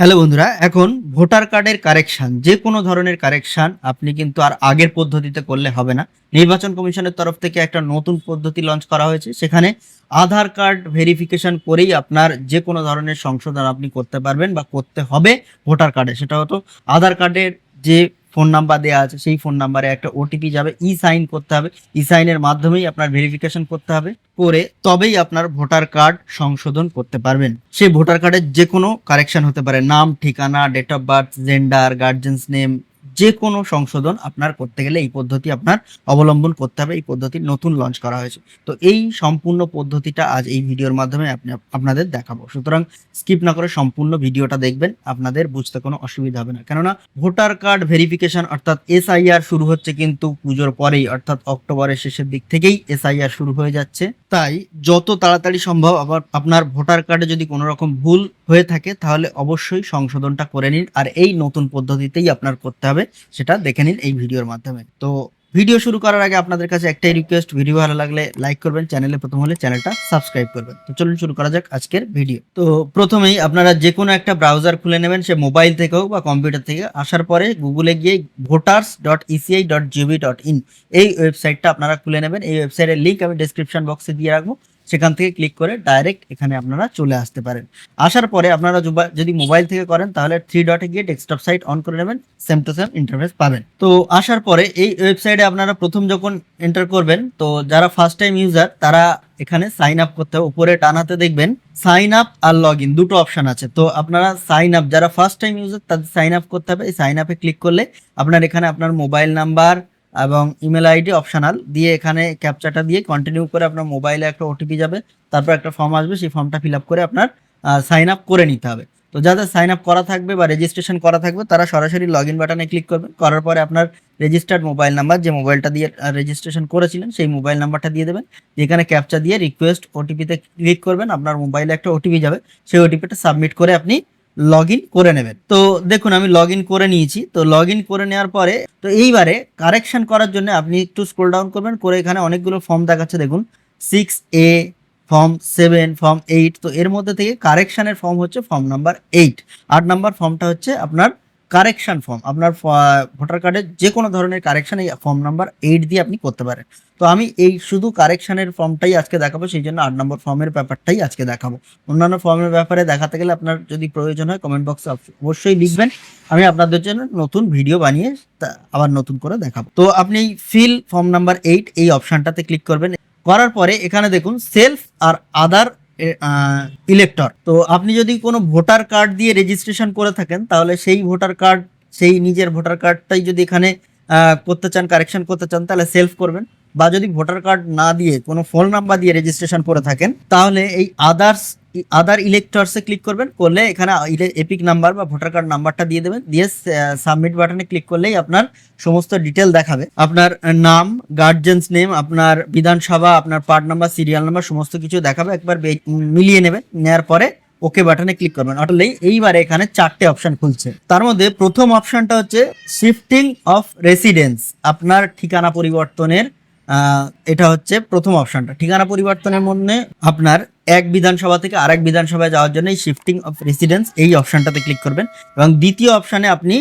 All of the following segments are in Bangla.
হ্যালো বন্ধুরা, এখন ভোটার কার্ডের কারেকশন, যে কোনো ধরনের কারেকশন আপনি কিন্তু আর আগের পদ্ধতিতে করলে হবে না। নির্বাচন কমিশনের তরফ থেকে একটা নতুন পদ্ধতি লঞ্চ করা হয়েছে, সেখানে আধার কার্ড ভেরিফিকেশন করেই আপনার যে কোনো ধরনের সংশোধন আপনি করতে পারবেন বা করতে হবে ভোটার কার্ডে। সেটা হতো আধার কার্ডের যে ফোন নাম্বার দেওয়া আছে, সেই ফোন নাম্বারে একটা ওটিপি যাবে। ই সাইন করতে হবে। ই সাইনের মাধ্যমেই আপনার ভেরিফিকেশন করতে হবে। করে তবেই আপনার ভোটার কার্ড সংশোধন করতে পারবেন। সেই ভোটার কার্ডের যে কোনো কারেকশন হতে পারে। নাম, ঠিকানা date of birth gender guardian's name যে কোনো সংশোধন আপনার করতে গেলে এই পদ্ধতি আপনার অবলম্বন করতে হবে, এই পদ্ধতি নতুন লঞ্চ করা হয়েছে। তো এই সম্পূর্ণ পদ্ধতিটা আজ এই ভিডিওর মাধ্যমে আপনি আপনাদের দেখাবো। সুতরাং স্কিপ না করে সম্পূর্ণ ভিডিওটা দেখবেন, আপনাদের বুঝতে কোনো অসুবিধা হবে না। কেননা ভোটার কার্ড ভেরিফিকেশন অর্থাৎ এসআইআর শুরু হচ্ছে কিন্তু পুজোর পরেই, অর্থাৎ অক্টোবরের শেষের দিক থেকেই এসআইআর শুরু হয়ে যাচ্ছে। তাই যত তাড়াতাড়ি সম্ভব আবার আপনার ভোটার কার্ডে যদি কোনো রকম ভুল হয়ে থাকে, তাহলে অবশ্যই সংশোধনটা করে নিন। আর এই নতুন পদ্ধতিতেই আপনার করতে হবে। সেটা দেখে নিন এই ভিডিওর মাধ্যমে। তো ভিডিও শুরু করার আগে আপনাদের কাছে একটাই রিকোয়েস্ট ভিডিও ভালো লাগলে লাইক করবেন চ্যানেলে প্রথম হলে চ্যানেলটা সাবস্ক্রাইব করবেন। তো চলুন শুরু করা যাক আজকের ভিডিও তো প্রথমেই আপনারা যে কোনো একটা ব্রাউজার খুলে নেবেন, সে মোবাইল থেকে হোক বা কম্পিউটার থেকে। আসার পরে গুগলে গিয়ে ভোটার্স ডট ইসিআই ডট জিবি ডট ইন এই ওয়েবসাইটটা আপনারা খুলে নেবেন। এই ওয়েবসাইটের লিঙ্ক আমি ডিসক্রিপশন বক্সে দিয়ে রাখব। সেখান থেকে ক্লিক করে ডাইরেক্ট এখানে আপনারা চলে আসতে পারেন। আসার পরে আপনারা যদি মোবাইল থেকে করেন, তাহলে থ্রি ডটে গিয়ে ডেস্কটপ সাইট অন করে নেবেন সেম টু সেম ইন্টারফেস পাবেন। তো আসার পরে এই ওয়েবসাইটে আপনারা প্রথম যখন এন্টার করবেন, তো যারা ফার্স্ট টাইম ইউজার তারা এখানে সাইন আপ করতে হবে। উপরে টানাতে দেখবেন সাইন আপ আর লগ ইন দুটো অপশন আছে। তো আপনারা সাইন আপ যারা ফার্স্ট টাইম ইউজার তাদের সাইন আপ করতে হবে। এই সাইন আপে ক্লিক করলে আপনার এখানে আপনার মোবাইল নাম্বার এবং ইমেল আইডি অপশনাল দিয়ে এখানে ক্যাপচাটা দিয়ে কন্টিনিউ করে আপনার মোবাইলে একটা ওটিপি যাবে, তারপর একটা ফর্ম আসবে, সেই ফর্মটা ফিল আপ করে আপনার সাইন আপ করে নিতে হবে। তো যাদের সাইন আপ করা থাকবে বা রেজিস্ট্রেশন করা থাকবে, তারা সরাসরি লগ ইন বাটনে ক্লিক করবেন করার পরে আপনার রেজিস্টার্ড মোবাইল নাম্বার যে মোবাইলটা দিয়ে রেজিস্ট্রেশন করেছিলেন, সেই মোবাইল নাম্বারটা দিয়ে দেবেন। যেখানে ক্যাপচা দিয়ে রিকোয়েস্ট ওটিপিতে ক্লিক করবেন, আপনার মোবাইলে একটা ওটিপি যাবে, সেই ওটিপিটা সাবমিট করে আপনি লগ ইন করে নেবেন। তো দেখুন, আমি লগ ইন করে নিয়েছি। তো লগ ইন করে নেওয়ার পরে, তো এইবারে কারেকশন করার জন্য আপনি একটু স্ক্রোল ডাউন করবেন। করে এখানে অনেকগুলো ফর্ম দেখাচ্ছে, দেখুন। Six A form seven form eight তো এর মধ্যে থেকে কারেকশানের ফর্ম হচ্ছে ফর্ম নাম্বার এইট আট নাম্বার ফর্মটা হচ্ছে আপনার কারেকশন ফর্ম, আপনার ভোটার কার্ডের যে কোনো ধরনের কারেকশন এই ফর্ম নাম্বার এইট দিয়ে আপনি করতে পারেন। তো আমি এই শুধু কারেকশনের ফর্মটাই আজকে দেখাবো, সেই জন্য আট নম্বর ফর্মের ব্যাপারটাই আজকে দেখাবো। অন্যান্য ফর্মের ব্যাপারে দেখাতে গেলে আপনার যদি প্রয়োজন হয় কমেন্ট বক্সে অবশ্যই লিখবেন। আমি আপনাদের জন্য নতুন ভিডিও বানিয়ে আবার নতুন করে দেখাবো। তো আপনি ফিল ফর্ম নাম্বার এইট এই অপশানটাতে ক্লিক করবেন। করার পরে এখানে দেখুন সেলফ আর আদার ইলেক্টর তো আপনি যদি কোনো ভোটার কার্ড দিয়ে রেজিস্ট্রেশন করে থাকেন, তাহলে সেই ভোটার কার্ড, সেই নিজের ভোটার কার্ডটাই যদি এখানে করতে চান কারেকশন করতে চান, তাহলে সেলফ করবেন। বা যদি ভোটার কার্ড না দিয়ে কোনো ফোন নাম্বার দিয়ে রেজিস্ট্রেশন করে থাকেন, তাহলে এই আদার্স আদার ইলেক্টরসে ক্লিক করবেন, করলে এখানে এপিক নাম্বার বা ভোটার কার্ড নাম্বারটা দিয়ে দেবেন। দিয়ে সাবমিট বাটনে ক্লিক করলেই আপনার সমস্ত ডিটেল দেখাবে। আপনার নাম গার্জেন্স নেম আপনার বিধানসভা, আপনার পার্ট নাম্বার সিরিয়াল নাম্বার সমস্ত কিছু দেখাবে। একবার মিলিয়ে নেবেন নেওয়ার পরে ওকে বাটনে ক্লিক করবেন। অটলে এইবারে এখানে চারটে অপশন খুলছে। তার মধ্যে প্রথম অপশনটা হচ্ছে শিফটিং অফ রেসিডেন্স আপনার ঠিকানা পরিবর্তনের এটা হচ্ছে প্রথম অপশনটা ঠিকানা পরিবর্তনের মধ্যে আপনার এক বিধানসভা থেকে আরেক বিধানসভায় যাওয়ার জন্য এই শিফটিং অফ রেসিডেন্স এই অপশনটাতে ক্লিক করবেন। এবং দ্বিতীয় অপশানে আপনি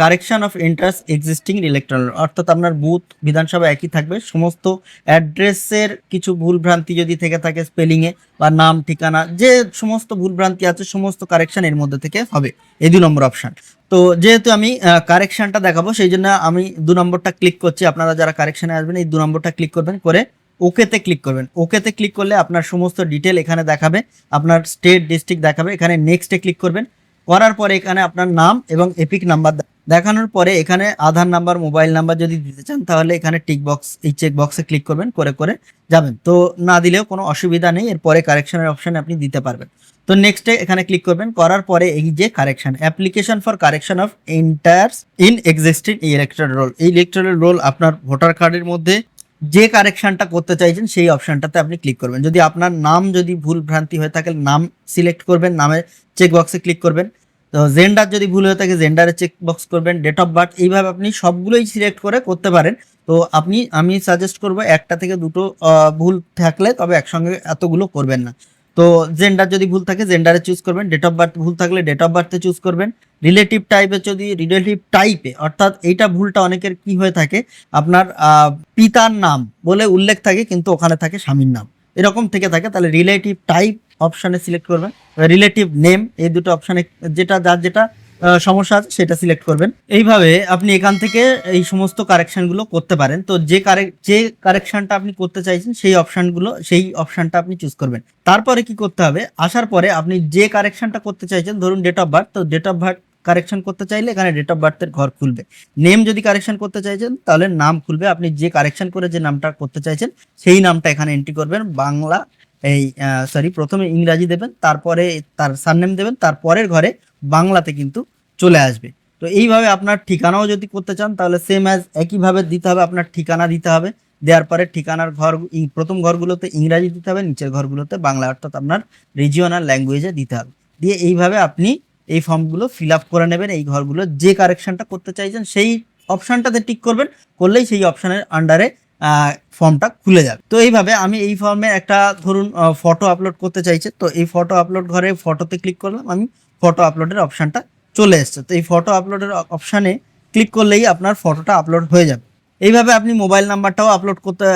correction of interest existing electron অর্থাৎ আপনার বুথ, বিধানসভা একই থাকবে। সমস্ত অ্যাড্রেসের কিছু ভুলভ্রান্তি যদি থেকে থাকে স্পেলিংয়ে বা নাম, ঠিকানা, যে সমস্ত ভুলভ্রান্তি আছে, সমস্ত কারেকশন এর মধ্যে থেকে হবে। এই দুই নম্বর অপশন তো যেহেতু আমি কারেকশনটা দেখাবো, সেই জন্য আমি দু নম্বরটা ক্লিক করছি। আপনারা যারা কারেকশনে আসবেন, এই দু নম্বরটা ক্লিক করবেন। করে ওকেতে ক্লিক করবেন। ওকেতে ক্লিক করলে আপনার সমস্ত ডিটেল এখানে দেখাবে। আপনার স্টেট ডিস্ট্রিক্ট দেখাবে। এখানে নেক্সটে ক্লিক করবেন। করার পরে এখানে আপনার নাম এবং এপিক নাম্বার দেখানোর পরে এখানে আধার নাম্বার মোবাইল নাম্বার যদি দিতে চান, তাহলে এখানে টিক বক্স এই চেক বক্সে ক্লিক করবেন, করে করে যাবেন। তো না দিলেও কোনো অসুবিধা নেই, এরপরে কারেকশনের অপশান আপনি দিতে পারবেন। তো নেক্সটে এখানে ক্লিক করবেন, করার পরে এই যে correction application for correction of entries in existing electoral roll এই ইলেকট্রাল রোল আপনার ভোটার কার্ডের মধ্যে যে কারেকশনটা করতে চাইছেন, সেই অপশনটাতে আপনি ক্লিক করবেন। যদি আপনার নাম যদি ভুল ভ্রান্তি হয়ে থাকে, নাম সিলেক্ট করবেন, নামে চেক বক্সে ক্লিক করবেন। তো জেন্ডার যদি ভুল হয়ে থাকে জেন্ডারে চেক বক্স করবেন ডেট অফ বার্থ এইভাবে আপনি সবগুলোই সিলেক্ট করে করতে পারেন। তো আপনি, আমি সাজেস্ট করব একটা থেকে দুটো ভুল থাকলে তবে একসঙ্গে এতগুলো করবেন না। তো জেন্ডার যদি ভুল থাকে জেন্ডারে চুজ করবেন ডেট অফ বার্থ ভুল থাকলে ডেট অফ বার্থে চুজ করবেন। রিলেটিভ টাইপে যদি রিলেটিভ টাইপে অর্থাৎ এইটা ভুলটা অনেকের কি হয়ে থাকে, আপনার পিতার নাম বলে উল্লেখ থাকে, কিন্তু ওখানে থাকে স্বামীর নাম। এরকম থেকে থাকে, তাহলে রিলেটিভ টাইপ অপশানে সিলেক্ট করবেন। রিলেটিভ নেম এই দুটো অপশানে যেটা, যার যেটা সমস্যা আছে সেটা সিলেক্ট করবেন। এইভাবে আপনি এখান থেকে এই সমস্ত কারেকশনগুলো করতে পারেন। তো যে কারেক্ট যে কারেকশনটা আপনি করতে চাইছেন, সেই অপশানগুলো সেই অপশনটা আপনি চুজ করবেন। তারপরে কি করতে হবে? আসার পরে আপনি যে কারেকশনটা করতে চাইছেন, ধরুন ডেট অফ বার্থ তো ডেট অফ বার্থ কারেকশন করতে চাইলে এখানে ডেট অফ বার্থের ঘর খুলবে। নেম যদি কারেকশন করতে চাইছেন, তাহলে নাম খুলবে। আপনি যে কারেকশন করে যে নামটা করতে চাইছেন, সেই নামটা এখানে এন্ট্রি করবেন। বাংলা এই সরি প্রথমে ইংরাজি দেবেন, তারপরে তার সারনেম দেবেন, তারপরের ঘরে বাংলাতে কিন্তু চলে আসবে। তো এইভাবে আপনার ঠিকানাও যদি করতে চান, তাহলে সেম অ্যাজ একইভাবে দিতে হবে, আপনার ঠিকানা দিতে হবে। দেওয়ার পরে ঠিকানার ঘর প্রথম ঘরগুলোতে ইংরাজি দিতে হবে, নিচের ঘরগুলোতে বাংলা, অর্থাৎ আপনার রিজিওনাল ল্যাঙ্গুয়েজে দিতে হবে। দিয়ে এইভাবে আপনি এই ফর্মগুলো ফিল আপ করে নেবেন, এই ঘরগুলো যে কারেকশানটা করতে চাইছেন, সেই অপশানটাতে টিক করবেন, করলেই সেই অপশানের আন্ডারে ফর্মটা খুলে যাবে। তো এইভাবে আমি এই ফর্মে একটা ধরুন ফটো আপলোড করতে চাইছে, তো এই ফটো আপলোড ঘরে ফটোতে ক্লিক করলাম, আমি ফটো আপলোডের অপশনটা চলে এসছে। তো এই ফটো আপলোডের অপশানে ক্লিক করলেই আপনার ফটোটা আপলোড হয়ে যাবে। এইভাবে আপনি মোবাইল নাম্বারটাও আপলোড করতে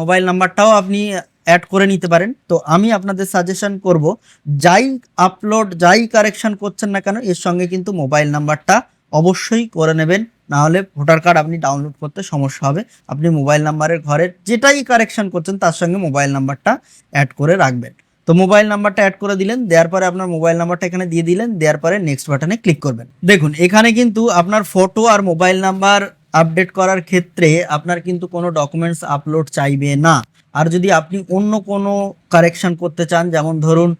মোবাইল নাম্বারটাও আপনি অ্যাড করে নিতে পারেন। তো আমি আপনাদের সাজেশন করব, যাই আপলোড যাই কারেকশন করছেন না কেন, এর সঙ্গে কিন্তু মোবাইল নাম্বারটা অবশ্যই করে নেবেন। না হলে ভোটার কার্ড আপনি ডাউনলোড করতে সমস্যা হবে। আপনি মোবাইল নাম্বারের ঘরের যেটাই কারেকশন করছেন, তার সঙ্গে মোবাইল নাম্বারটা অ্যাড করে রাখবেন। তো মোবাইল নাম্বারটা অ্যাড করে দিলেন, দেওয়ার পরে আপনার মোবাইল নাম্বারটা এখানে দিয়ে দিলেন, দেওয়ার পরে নেক্সট বাটনে ক্লিক করবেন। দেখুন, এখানে কিন্তু আপনার ফটো আর মোবাইল নাম্বার আপডেট করার ক্ষেত্রে আপনার কিন্তু কোনো ডকুমেন্টস আপলোড চাইবে না। আর যদি আপনি অন্য কোনো কারেকশন করতে চান, যেমন ধরুন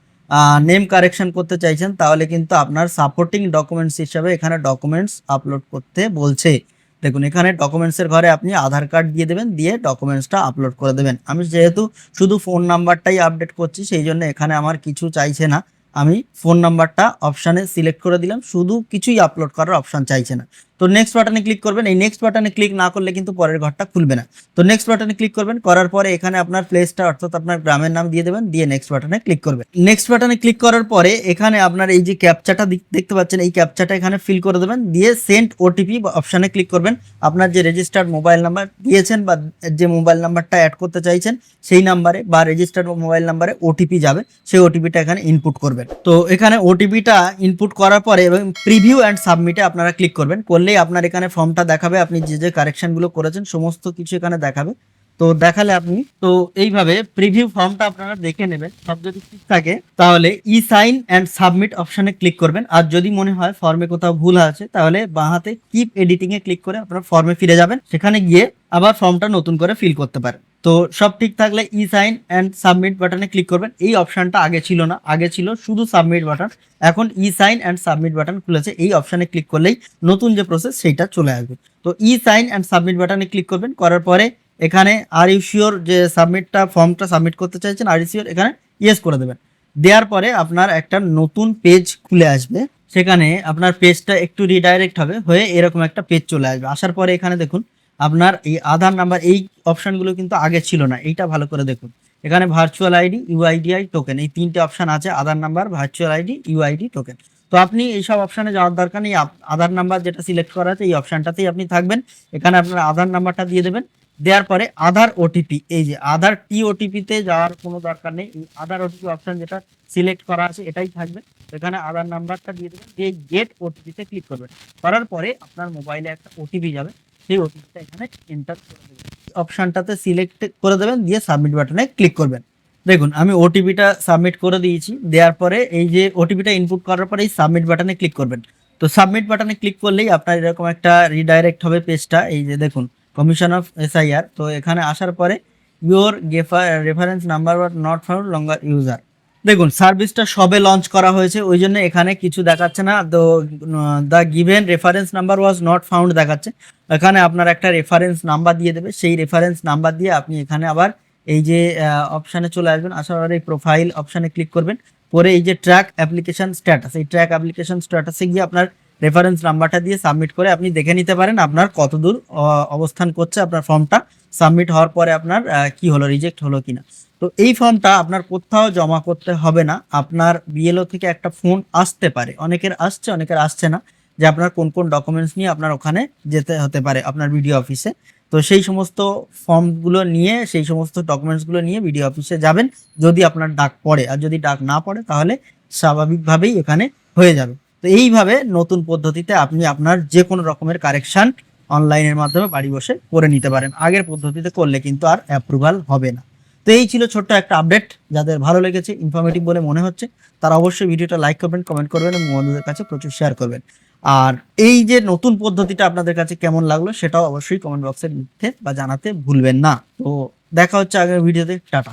নেম কারেকশন করতে চাইছেন, তাহলে কিন্তু আপনার সাপোর্টিং ডকুমেন্টস হিসাবে এখানে ডকুমেন্টস আপলোড করতে বলছে। দেখুন, এখানে ডকুমেন্টসের ঘরে আপনি আধার কার্ড দিয়ে দেবেন, দিয়ে ডকুমেন্টসটা আপলোড করে দেবেন। আমি যেহেতু শুধু ফোন নাম্বারটাই আপডেট করছি, সেই জন্য এখানে আমার কিছু চাইছে না। আমি ফোন নাম্বারটা অপশানে সিলেক্ট করে দিলাম, শুধু কিছুই আপলোড করার অপশান চাইছে না। তো নেক্সট বাটনে ক্লিক করবেন। এই নেক্সট বাটনে ক্লিক না করলে কিন্তু পরের ঘরটা খুলবে না। তো নেক্সট বাটনে ক্লিক করবেন। করার পরে এখানে আপনার প্লেসটা অর্থাৎ আপনার গ্রামের নাম দিয়ে দেবেন, দিয়ে নেক্সট বাটনে ক্লিক করবেন। নেক্সট বাটনে ক্লিক করার পরে এখানে আপনার এই যে ক্যাপচাটা দেখতে পাচ্ছেন, এই ক্যাপচাটা এখানে ফিল করে দেবেন। দিয়ে সেন্ড ওটিপি অপশানে ক্লিক করবেন। আপনার যে রেজিস্টার্ড মোবাইল নাম্বার দিয়েছেন বা যে মোবাইল নাম্বারটা অ্যাড করতে চাইছেন, সেই নাম্বারে বা রেজিস্টার্ড মোবাইল নাম্বারে ওটিপি যাবে। সেই ওটিপিটা এখানে ইনপুট করবেন। তো এখানে ওটিপিটা ইনপুট করার পরে এবং প্রিভিউ অ্যান্ড সাবমিটে আপনারা ক্লিক করবেন। করলেই আপনার এখানে ফর্মটা দেখাবে, আপনি যে যে কারেকশনগুলো করেছেন, সমস্ত কিছু এখানে দেখাবে। তো দেখালে আপনি, তো এইভাবে প্রিভিউ ফর্মটা আপনারা দেখে নেবেন। সব যদি ঠিক থাকে, তাহলে ই সাইন অ্যান্ড সাবমিট অপশানে ক্লিক করবেন। আর যদি মনে হয় ফর্মে কোথাও ভুল আছে, তাহলে বাঁহাতে কিপ এডিটিংয়ে ক্লিক করে আপনার ফর্মে ফিরে যাবেন। সেখানে গিয়ে আবার ফর্মটা নতুন করে ফিল করতে পারেন। তো সব ঠিক থাকলে ই সাইন অ্যান্ড সাবমিট বাটনে ক্লিক করবেন। এই অপশনটা আগে ছিল না। আগে ছিল শুধু সাবমিট বাটন এখন e sign and submit button খুলেছে। এই অপশানে ক্লিক করলেই নতুন যে প্রসেস সেইটা চলে আসবে। তো ই সাইন অ্যান্ড সাবমিট বাটনে ক্লিক করবেন। করার পরে এখানে আর ইউ শিওর যে সাবমিটটা ফর্মটা সাবমিট করতে চাইছেন? আর ইউ শিওর এখানে ইয়েস করে দেবেন। দেওয়ার পরে আপনার একটা নতুন পেজ খুলে আসবে। সেখানে আপনার পেজটা একটু রিডাইরেক্ট হবে হয়ে এরকম একটা পেজ চলে আসবে। আসার পরে এখানে দেখুন আপনার এই আধার নাম্বার, এই অপশনগুলো কিন্তু আগে ছিল না। এইটা ভালো করে দেখুন। এখানে ভার্চুয়াল আইডি ইউআইডিআই টোকেন এই তিনটে অপশন আছে, Aadhaar number virtual ID UID token তো আপনি এইসব অপশনে যাওয়ার দরকার নেই। আধার নাম্বার যেটা সিলেক্ট করা আছে, এই অপশনটাতেই আপনি থাকবেন। এখানে আপনার আধার নাম্বারটা দিয়ে দেবেন। দেওয়ার পরে আধার ওটিপি এই যে আধার টি ওটিপিতে যাওয়ার কোনো দরকার নেই। এই আধার ওটিপি অপশন যেটা সিলেক্ট করা আছে, এটাই থাকবে। এখানে আধার নাম্বারটা দিয়ে দেবেন। দিয়ে গেট ওটিপিতে ক্লিক করবেন। করার পরে আপনার মোবাইলে একটা ওটিপি যাবে। সেই ওটিপিটা এখানে এন্টার করে দেবেন। অপশনটাতে সিলেক্ট করে দেবেন, দিয়ে সাবমিট বাটনে ক্লিক করবেন। দেখুন, আমি ওটিপিটা সাবমিট করে দিয়েছি, দেওয়ার পরে এই যে ওটিপিটা ইনপুট করার পরে এই সাবমিট বাটনে ক্লিক করবেন। তো সাবমিট বাটনে ক্লিক করলেই আপনার এরকম একটা রিডাইরেক্ট হবে পেজটা এই যে দেখুন কমিশন অফ এসআইআর তো এখানে আসার পরে your reference number were not found longer user দেখুন সার্ভিসটা সবে লঞ্চ করা হয়েছে, ওই জন্য এখানে কিছু দেখাচ্ছে না। তো the given reference number was not found দেখাচ্ছে। এখানে আপনার একটা রেফারেন্স নাম্বার দিয়ে দেবে। সেই রেফারেন্স নাম্বার দিয়ে আপনি এখানে আবার এই যে অপশানে চলে আসবেন। আসার পরে এই প্রোফাইল অপশানে ক্লিক করবেন। পরে এই যে ট্র্যাক অ্যাপ্লিকেশন স্ট্যাটাস এই ট্র্যাক অ্যাপ্লিকেশন স্ট্যাটাসে গিয়ে আপনার রেফারেন্স নাম্বারটা দিয়ে সাবমিট করে আপনি দেখে নিতে পারেন আপনার কতদূর অবস্থান করছে আপনার ফর্মটা সাবমিট হওয়ার পরে আপনার কি হলো রিজেক্ট হলো কিনা। তো এই ফর্মটা আপনার কোথাও জমা করতে হবে না। আপনার বিএলও থেকে একটা ফোন আসতে পারে। অনেকের আসছে অনেকের আসছে না। যে আপনার কোন কোন ডকুমেন্টস নিয়ে আপনার ওখানে যেতে হতে পারে আপনার বিডিও অফিসে তো সেই সমস্ত ফর্মগুলো নিয়ে, সেই সমস্ত ডকুমেন্টসগুলো নিয়ে বিডিও অফিসে যাবেন। যদি আপনার ডাক পড়ে। আর যদি ডাক না পড়ে, তাহলে স্বাভাবিকভাবেই এখানে হয়ে যাবে। তো এইভাবে নতুন পদ্ধতিতে আপনি আপনার যে কোনো রকমের কারেকশন অনলাইনের মাধ্যমে বাড়ি বসে করে নিতে পারেন। আগের পদ্ধতিতে করলে কিন্তু আর অ্যাপ্রুভাল হবে না। তো এই ছিল ছোট্ট একটা আপডেট যাদের ভালো লেগেছে ইনফরমেটিভ বলে মনে হচ্ছে, তারা অবশ্যই ভিডিওটা লাইক করবেন কমেন্ট করবেন এবং বন্ধুদের কাছে প্রচুর শেয়ার করবেন। আর এই যে নতুন পদ্ধতিটা আপনাদের কাছে কেমন লাগল, সেটাও অবশ্যই কমেন্ট বক্সে লিখতে বা জানাতে ভুলবেন না। তো দেখা হচ্ছে আগের ভিডিওতে টাটা।